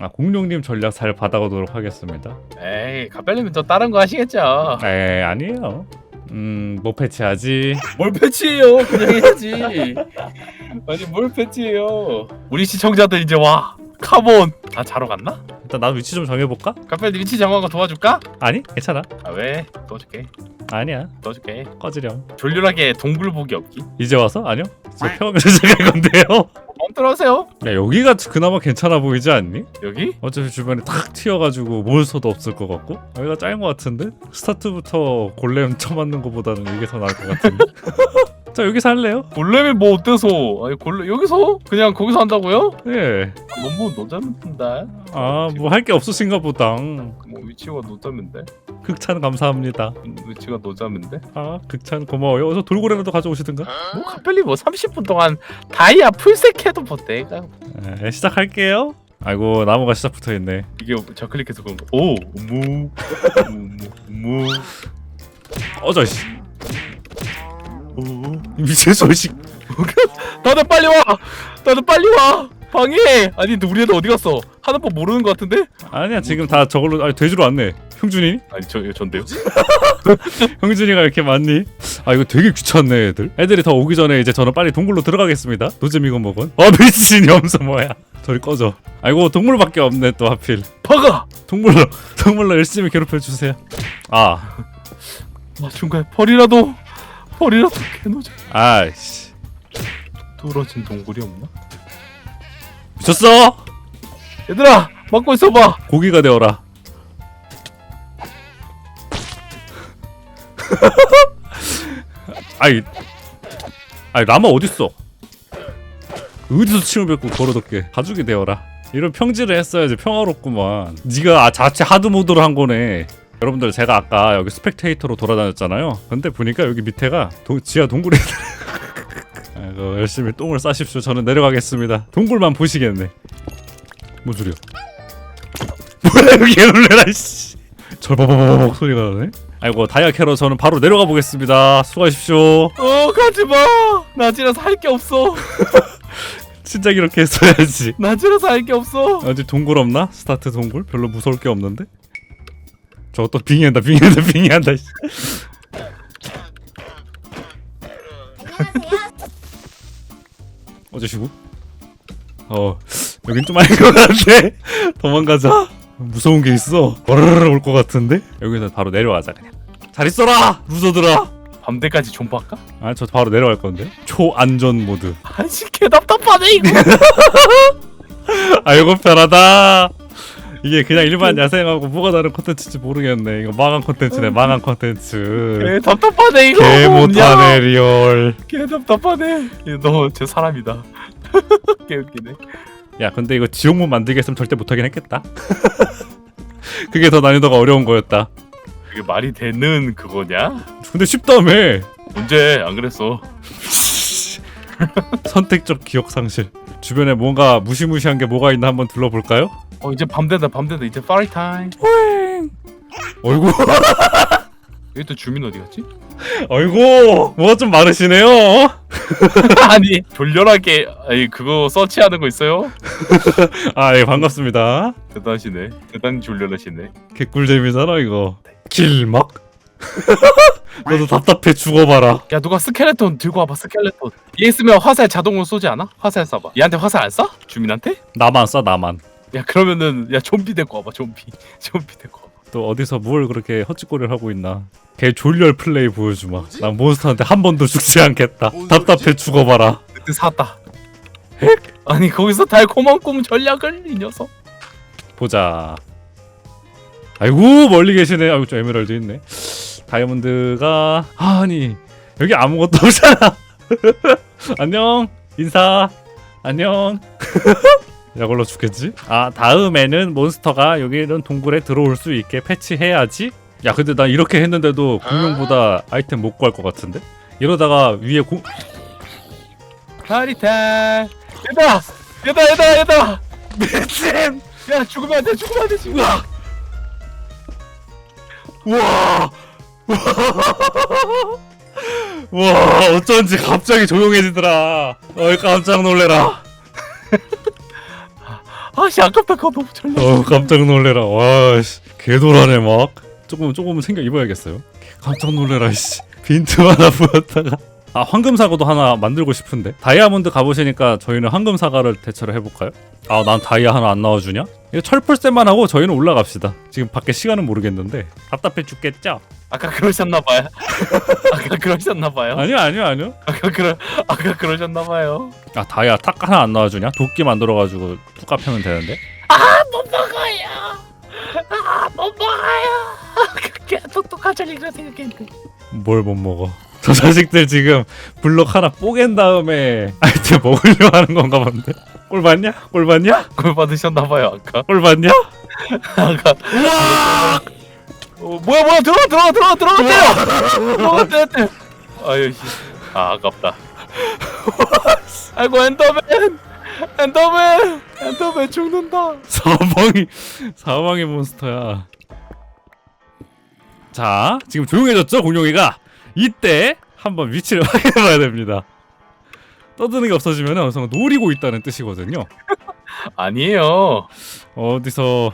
아 공룡님 전략 잘 받아오도록 하겠습니다. 에이 갑별님은 또 다른 거 하시겠죠. 에 아니에요. 음뭐 패치하지. 뭘 패치해요? 그냥 해야지. 아니 뭘 패치해요? 우리 시청자들 이제 와. 카본 다 자러 갔나? 일단 나도 위치 좀 정해볼까? 갑별님 위치 정한 거 도와줄까? 아니 괜찮아. 아 왜? 도와줄게. 아니야 도와줄게. 꺼지렴. 졸렬하게 동굴 보기 없기. 이제 와서 아니요. 저 평화를 시작할 건데요. 하세요. 야 여기가 그나마 괜찮아 보이지 않니? 여기? 어차피 주변에 탁 튀어가지고 몬스터도 없을 것 같고 여기가 짤인 것 같은데 스타트부터 골렘 쳐맞는 것보다는 이게 더 나을 것 같은데 자 여기서 할래요? 골렘이 뭐 어때서? 아니 골렘 여기서 그냥 거기서 한다고요? 예. 너무 노자면다. 아 뭐 할 게 없으신가 보다 뭐 위치가 노자면데? 극찬 감사합니다 음, 위치가 노자면데? 아 극찬 고마워요 어서 돌고래라도 가져오시든가 뭐 갑별이 뭐 30분 동안 다이아 풀색 해도 뭐 내가 에, 시작할게요 아이고 나무가 시작 붙어있네 이게 좌클릭해서 그런 거. 오, 무, 무, 무. 꺼져 씨 미친 소식 다들 빨리 와. 다들 빨리 와. 방해. 아니 근데 우리 애들 어디 갔어? 하는 법 모르는 것 같은데? 아니야 지금 다 저걸로 아니 돼지로 왔네 형준이? 아니 저 전데요. 형준이가 이렇게 많니? 아 이거 되게 귀찮네 애들 애들이 더 오기 전에 이제 저는 빨리 동굴로 들어가겠습니다 노잼 이거 먹은 어 미친 염소 뭐야 저리 꺼져 아이고 동물밖에 없네 또 하필 박아. 동물로 동물로 열심히 괴롭혀 주세요 아 아 중간에 벌이라도 벌이라도 개노자. 아이씨 뚫어진 동굴이 없나? 미쳤어? 얘들아 막고 있어봐. 고기가 되어라 아이 아이 라마 어딨어 어디서 침을 뱉고 걸어뒀게 가죽이 되어라 이런 평지를 했어야지 평화롭구만 네가 아, 자체 하드 모드로 한 거네 여러분들 제가 아까 여기 스펙테이터로 돌아다녔잖아요 근데 보니까 여기 밑에가 도- 지하 동굴이 아이고 열심히 똥을 싸십시오 저는 내려가겠습니다 동굴만 보시겠네 뭔 소리야 뭐야 여기 놀래라 씨 절바바바박 소리가 나네 아이고 다이아 캐러 저는 바로 내려가 보겠습니다 수고하십시오 어 가지마. 나지라서 할 게 없어. 진짜 이렇게 했어야지 나지라서 할 게 없어. 어디 동굴 없나? 스타트 동굴? 별로 무서울 게 없는데? 저거 또 빙의한다 빙의한다 빙의한다 씨. 어쩌시고? 어 여긴 좀 아닌 것 같네 도망가자 무서운 게 있어 어르르 올것 같은데? 여기서 바로 내려가자 그냥 잘 있어라 루저들아 밤대까지 존버할까? 아 저 바로 내려갈 건데 초안전 모드 아씨 개 답답하네 이거. 아이고 편하다. 이게 그냥 일반 야생하고 뭐가 다른 콘텐츠인지 모르겠네. 이거 망한 콘텐츠네, 망한 콘텐츠. 개 답답하네 이거. 개? 못하네 리얼. 개 답답하네. 너제 사람이다. 개 웃기네. 야, 근데 이거 지옥문 만들게 했으면 절대 못하긴 했겠다. 그게 더 난이도가 어려운 거였다. 그게 말이 되는 그거냐? 근데 쉽다며. 언제 안 그랬어? 선택적 기억 상실. 주변에 뭔가 무시무시한 게 뭐가 있나 한번 둘러볼까요? 어 이제 밤 된다 밤 된다 이제 파리 타임. 어이구, 여기 또 주민 어디 갔지? 어이구, 뭐가 좀 많으시네요. 아니 졸렬하게 아니 그거 서치하는 거 있어요? 아, 예, 반갑습니다. 대단하시네. 대단히 졸렬하시네. 개꿀잼이잖아 이거 길막 너도 답답해 죽어봐라 야 누가 스켈레톤 들고 와봐 스켈레톤. 얘 있으면 화살 자동으로 쏘지 않아? 화살 쏴봐. 얘한테 화살 안 쏴? 주민한테? 나만 쏴 나만 야 그러면은 야 좀비 데리고 와봐 좀비. 좀비 데리고 와봐. 또 어디서 뭘 그렇게 헛짓거리를 하고 있나? 개 졸렬 플레이 보여주마. 난 몬스터한테 한 번도 죽지 않겠다. 답답해 죽어봐라. 그때 샀다. 아니 거기서 달콤한 꿈 전략을 이 녀석. 보자. 아이고 멀리 계시네. 아이고 저 에메랄드 있네. 다이아몬드가 아, 아니 여기 아무것도 없잖아. 안녕. 인사. 안녕 이걸로 죽겠지? 아 다음에는 몬스터가 여기 이런 동굴에 들어올 수 있게 패치해야지 야 근데 나 이렇게 했는데도 공룡보다 아이템 못 구할 것 같은데? 이러다가 위에 공... 파리 타임. 얘들아 얘들아 얘들아 얘들아. 미친. 야 죽으면 안돼 죽으면 안돼 죽으면. 우와 와 어쩐지 갑자기 조용해지더라 어이 깜짝 놀래라 아씨 아깝다. 그거 너무 잘려 어 깜짝 놀래라. 와씨. 개돌아네 막. 조금 조금 챙겨 입어야겠어요. 깜짝 놀래라 씨. 빈틈 하나 보였다가 아 황금 사과도 하나 만들고 싶은데. 다이아몬드 가보시니까 저희는 황금 사과를 대처를 해볼까요? 아 난 다이아 하나 안 나와주냐? 이거 철풀셋만 하고 저희는 올라갑시다. 지금 밖에 시간은 모르겠는데. 답답해 죽겠죠? 아까 그러셨나봐요. 아까 그러셨나봐요. 아니요 아니요 아니요. 아까 그러 아까 그러셨나봐요. 아 다이아 탁 하나 안 나와주냐? 도끼 만들어가지고 뚝 펴면 되는데. 못 먹어요. 아 못 먹어요. 그게 똑똑하자니까 생각했는데. 뭘 못 먹어 저 자식들 지금 블록 하나 뽀갠 다음에 아이템 먹으려 하는 건가 본데 꼴 봤냐? 꼴 봤냐? 그걸 받으셨나봐요 아까 꼴 봤냐? 아까 어, 뭐야 뭐야 들어가 들어가 들어가 들어가 때려 들어가 때려 때려 아유 씨. 아 아깝다 아이고 엔더맨 엔더맨 엔더맨 죽는다 사망이 사망의 몬스터야. 자, 지금 조용해졌죠, 공룡이가. 이때 한번 위치를 확인해봐야 됩니다. 떠드는 게 없어지면 어느 순간 노리고 있다는 뜻이거든요. 아니에요 어디서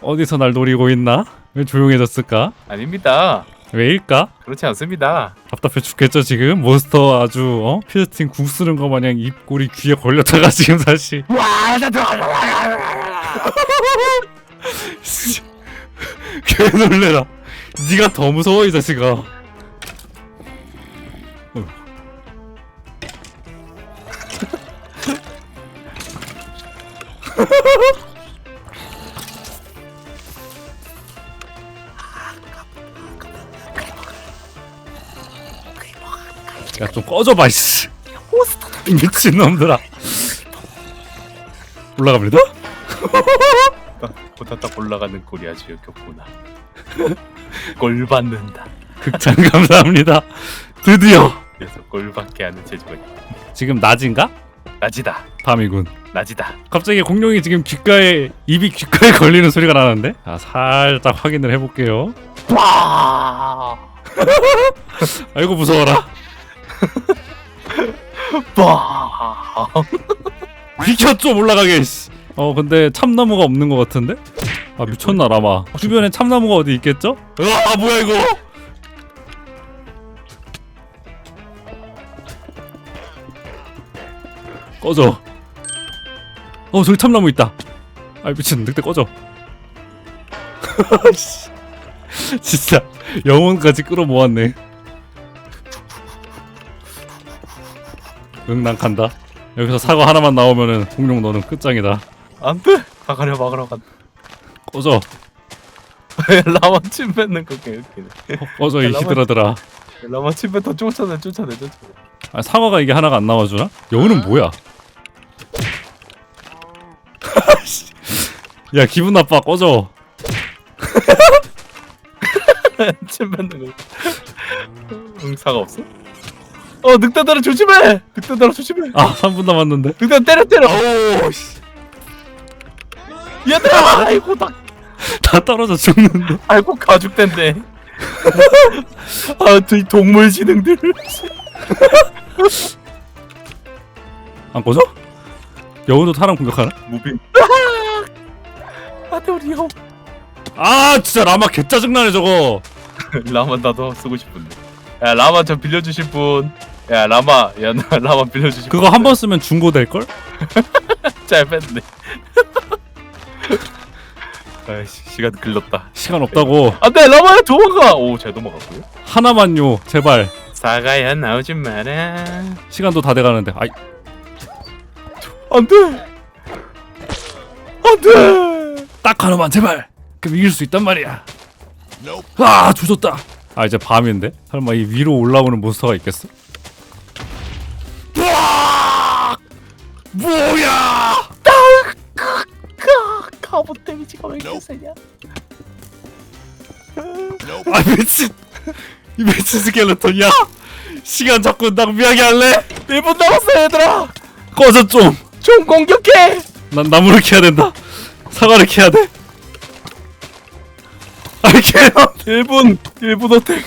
어디서 날 노리고 있나? 왜 조용해졌을까? 아닙니다 왜일까? 그렇지 않습니다 답답해 죽겠죠 지금 몬스터 아주 어? 피스팅 궁 쓰는 거 마냥 입꼬리 귀에 걸렸다가 지금 사실 와나. 개 놀래라. 네가 더 무서워 이 자식아. 야 좀 꺼져봐 씨. 미친 놈들아. 올라갑니다. 보다 딱 올라가는 꼴이 아주 역겹구나 꼴 받는다 극찬 감사합니다. 드디어 그래서 꼴 받게 하는 재주가 있다 지금 낮인가? 낮이다. 밤이군. 낮이다. 갑자기 공룡이 지금 귓가에 입이 귓가에 걸리는 소리가 나는데? 자 살짝 확인을 해볼게요. 빠 아이고 무서워라. 빠 비켜 좀 올라가게 씨. 어 근데 참나무가 없는 것 같은데? 아 미쳤나 라마. 주변에 참나무가 어디 있겠죠? 아 뭐야 이거 꺼져. 어 저기 참나무 있다. 아 미친 늑대 꺼져. 씨. 진짜 영혼까지 끌어모았네. 응난 간다. 여기서 사과 하나만 나오면은 공룡 너는 끝장이다. 안돼! 가가려 막으러 간다 꺼져. 라마 침 뱉는 거 개웃기네. 꺼져 이 히드라들아. 라마 침 뱉어 쫓아내 쫓아내 쫓아내. 아, 사과가 이게 하나가 안 나와주나? 여우는 뭐야? 야 기분 나빠. 꺼져. 침 뱉는 거. 응사가 없어? 어 늑대들아 조심해! 늑대들아 조심해! 아 3분 남았는데. 늑대 때려 때려! 오우 씨. 얘들아! 아이고 나 다 떨어져 죽는데. 아이고 가죽된데 아이 동물 지능들. 안 꺼져? 여우도 사람 공격하나? 무빙 형아 진짜 라마 개 짜증나네 저거. 라마 나도 쓰고 싶은데. 야 라마 저 빌려주실 분 야 라마. 야나 라마 빌려주실 그거 한번 쓰면 중고 될걸? 잘 뺐네. 아이씨 시간 글렀다. 시간 없다고. 안돼 라마야 도망가! 오잘 도망갔고요. 하나만요 제발. 사과야 나오지 마라. 시간도 다 돼가는데. 아이. 안돼! 안돼 딱 하나만 제발. 그럼 이길 수 있단 말이야. 아 조졌다. 아 이제 밤인데? 설마 이 위로 올라오는 몬스터가 있겠어? 으악! 뭐야! 갑옷 데미지가 왜 이렇게 세냐 아 미친! 이 미친 스켈레톤 야? 시간 자꾸 낭비하게 할래? 1분 남았어 얘들아! 꺼져 좀난 좀 공격해! 나무를 캐야 된다 사과를 캐야 돼? 아이 캐 아, 1분 1분 어택.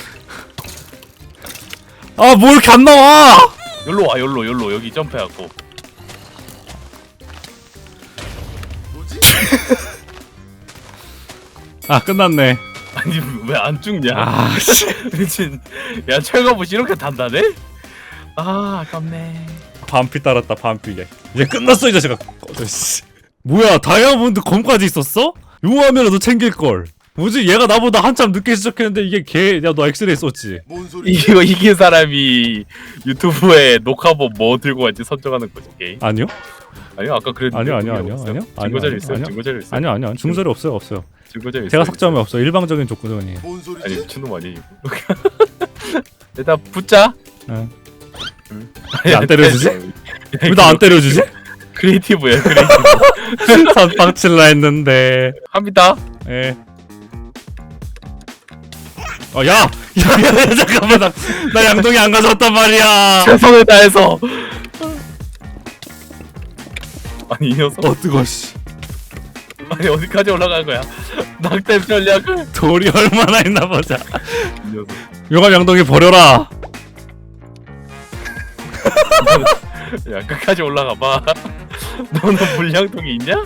아뭐 이렇게 안 나와! 열로 와 열로 열로. 여기 점프해갖고. 아 끝났네. 아니 왜 안 죽냐? 아 씨. 미친. 야 철거부시 이렇게 단단해? 아 아깝네. 반피 따랐다 반피 이제 이제 끝났어 이 자식아 꺼져 씨 뭐야 다이아몬드 검까지 있었어? 용하면은 너 챙길걸 뭐지 얘가 나보다 한참 늦게 시작했는데 이게 걔야너 엑스레이 썼지 뭔 소리? 이거 이긴 사람이 유튜브에 녹화본 뭐 들고 갈지 선정하는 거지 게임. 아니요? 아니요 아까 그랬는데 아니요, 아니요, 아니요? 아니요, 증거 아니요, 자료 있어요 아니요. 증거 자료 있어요 아니요 아니요 중절이 없어요 없어요 증거 자료 제가 있어요 삭제하면 없어 일방적인 조건이에요 뭔 소리지? 아니 미친놈 아니에요 일단 붙자 응. 응. 왜안 때려주지? 왜 나 안 때려주지? 크리에이티브야 크리에이티브 선빵 칠라 했는데 합니다 예. 어, 야! 야, 야, 잠깐만, 나, 나 양동이 안 가져왔단 말이야! 최선을 다해서 아니 이 녀석 어, 뜨거, 씨. 아니 어디까지 올라간 거야 낙댐 전략을 돌이 얼마나 있나 보자. 이 녀석 용암 양동이 버려라! 야 끝까지 올라가 봐 너는 물량통이 있냐?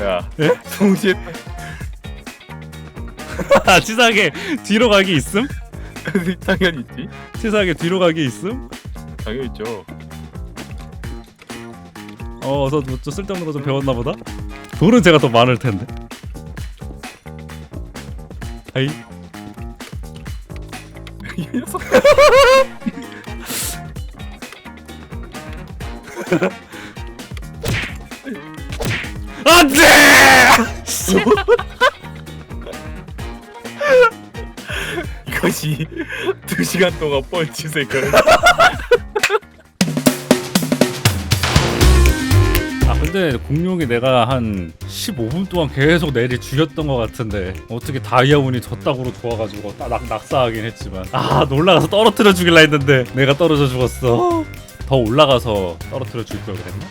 야 예? 동시에 치사하게 뒤로 가기 있음? 당연히 있지 치사하게 뒤로 가기 있음? 당연히 있죠 어, 어서 뭐좀 쓸데없는 거 좀 배웠나 보다? 돌은 제가 더 많을 텐데. 아이, 이 녀석 안 돼! 이것이 두 시간 동안 뻘짓을 걸 아 근데 공룡이 내가 한 15분 동안 계속 내리 죽였던 것 같은데 어떻게 다이아몬이 저따구로 도와가지고 딱 낙, 낙사하긴 했지만. 아너 올라가서 떨어뜨려 죽일라 했는데 내가 떨어져 죽었어 더 올라가서 떨어뜨려 줄 걸 그랬나?